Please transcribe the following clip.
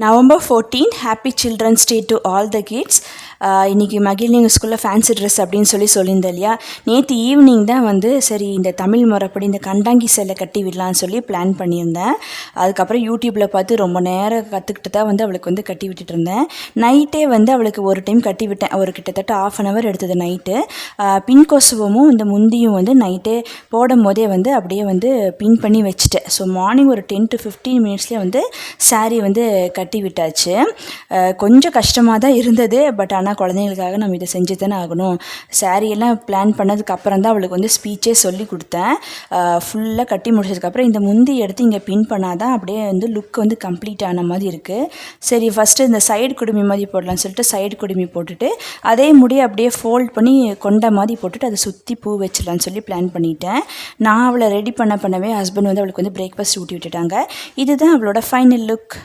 November 14, Happy Children's Day to all the kids. இன்றைக்கி மகிழினி ஸ்கூலில் fancy dress அப்படின்னு சொல்லி சொல்லியிருந்தேன் இல்லையா? நேற்று ஈவினிங் தான் வந்து சரி இந்த தமிழ் முறைப்படி இந்த கண்டாங்கி சேலை கட்டி விடலான்னு சொல்லி பிளான் பண்ணியிருந்தேன். அதுக்கப்புறம் யூடியூப்பில் பார்த்து ரொம்ப நேரம் கற்றுக்கிட்டு தான் வந்து அவளுக்கு வந்து கட்டி விட்டுட்டு இருந்தேன். நைட்டே வந்து அவளுக்கு ஒரு டைம் கட்டி விட்டேன். ஒரு கிட்டத்தட்ட ஆஃப் அன் ஹவர் எடுத்தது நைட்டு பின் கொசுவமும் இந்த முந்தியும் வந்து நைட்டே போடும் போதே வந்து அப்படியே வந்து பின் பண்ணி வச்சுட்டேன். ஸோ மார்னிங் ஒரு டென் டு ஃபிஃப்டீன் மினிட்ஸ்லேயே வந்து saree வந்து கட்டி விட்டாச்சு. கொஞ்சம் கஷ்டமாக தான் இருந்தது. பட் ஆனால் குழந்தைங்களுக்காக நம்ம இதை செஞ்சு தானே ஆகணும். சாரியெல்லாம் எல்லாம் பிளான் பண்ணதுக்கு அப்புறம் தான் அவளுக்கு வந்து ஸ்பீச்சே சொல்லி கொடுத்தேன். ஃபுல்லாக கட்டி முடிச்சதுக்கப்புறம் இந்த முந்தி எடுத்து இங்கே பின் பண்ணாதான் அப்படியே வந்து லுக் வந்து கம்ப்ளீட் ஆன மாதிரி இருக்குது சரி ஃபஸ்ட்டு இந்த சைடு குடுமி மாதிரி போடலாம்னு சொல்லிட்டு சைடு குடுமி போட்டுட்டு அதே முடியை அப்படியே ஃபோல்ட் பண்ணி கொண்ட மாதிரி போட்டுட்டு அதை சுற்றி பூ வச்சிடலான்னு சொல்லி பிளான் பண்ணிட்டேன். நான் அவளை ரெடி பண்ண பண்ணவே ஹஸ்பண்ட் வந்து அவளுக்கு வந்து பிரேக்ஃபாஸ்ட் ஊட்டி விட்டுட்டாங்க. இதுதான் அவளோட ஃபைனல் லுக்